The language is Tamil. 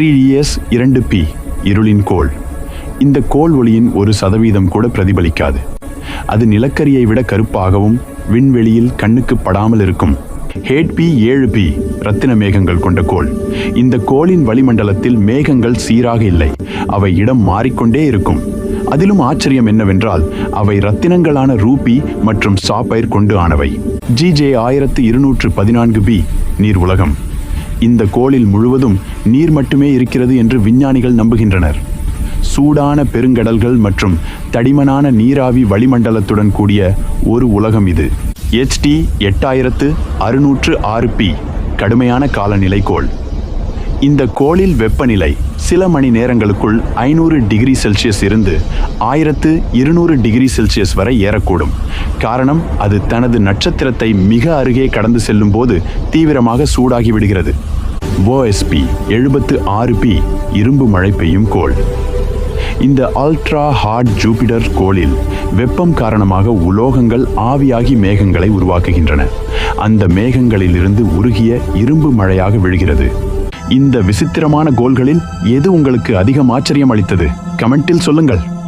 ட்ரீடிஎஸ் இரண்டு பி இருளின் கோள். இந்த கோள் ஒளியின் ஒரு சதவீதம் கூட பிரதிபலிக்காது. அது நிலக்கரியை விட கருப்பாகவும் விண்வெளியில் கண்ணுக்கு படாமல் இருக்கும். ஹேட் பி ஏழு பி ரத்தின மேகங்கள் கொண்ட கோள். இந்த கோளின் வளிமண்டலத்தில் மேகங்கள் சீராக இல்லை. அவை இடம் மாறிக்கொண்டே இருக்கும். அதிலும் ஆச்சரியம் என்னவென்றால் அவை ரத்தினங்களான ரூபி மற்றும் சாப்பைர் கொண்டு ஆனவை. ஜிஜே ஆயிரத்து இருநூற்று பதினான்கு பி நீர் உலகம். இந்த கோளில் முழுவதும் நீர் மட்டுமே இருக்கிறது என்று விஞ்ஞானிகள் நம்புகின்றனர். சூடான பெருங்கடல்கள் மற்றும் தடிமனான நீராவி வளிமண்டலத்துடன் கூடிய ஒரு உலகம் இது. எச்டி எட்டாயிரத்து அறுநூற்று ஆறு பி கடுமையான காலநிலை கோள். இந்த கோளில் வெப்பநிலை சில மணி நேரங்களுக்குள் ஐநூறு டிகிரி செல்சியஸ் இருந்து ஆயிரத்து இருநூறு டிகிரி செல்சியஸ் வரை ஏறக்கூடும். காரணம் அது தனது நட்சத்திரத்தை மிக அருகே கடந்து செல்லும் போது தீவிரமாக சூடாகி விடுகிறது. ஓஎஸ்பி எழுபத்து ஆறு பி இரும்பு மழை பெய்யும் கோள். இந்த அல்ட்ரா ஹாட் ஜூபிடர் கோளில் வெப்பம் காரணமாக உலோகங்கள் ஆவியாகி மேகங்களை உருவாக்குகின்றன. அந்த மேகங்களிலிருந்து உருகிய இரும்பு மழையாக விழுகிறது. இந்த விசித்திரமான கோள்களில் எது உங்களுக்கு அதிகம் ஆச்சரியம் அளித்தது கமெண்டில் சொல்லுங்கள்.